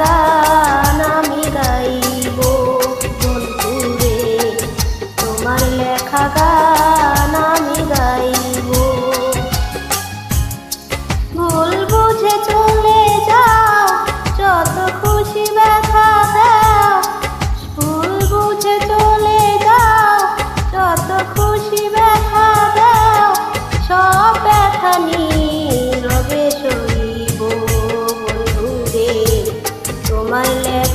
গান আমি গাইব তোমার লেখা গান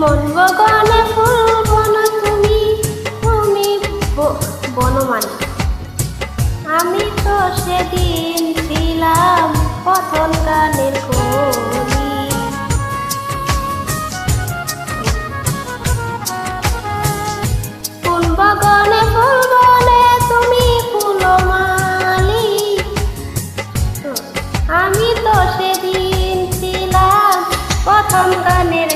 মন বগানে ফুল বন তুমি তুমি ব- বনমালী আমি তো সেদিন ছিলাম কথন গানের কলি ফুল বাগানে ফুল আমি তো সেদিন ছিলাম প্রথম গানের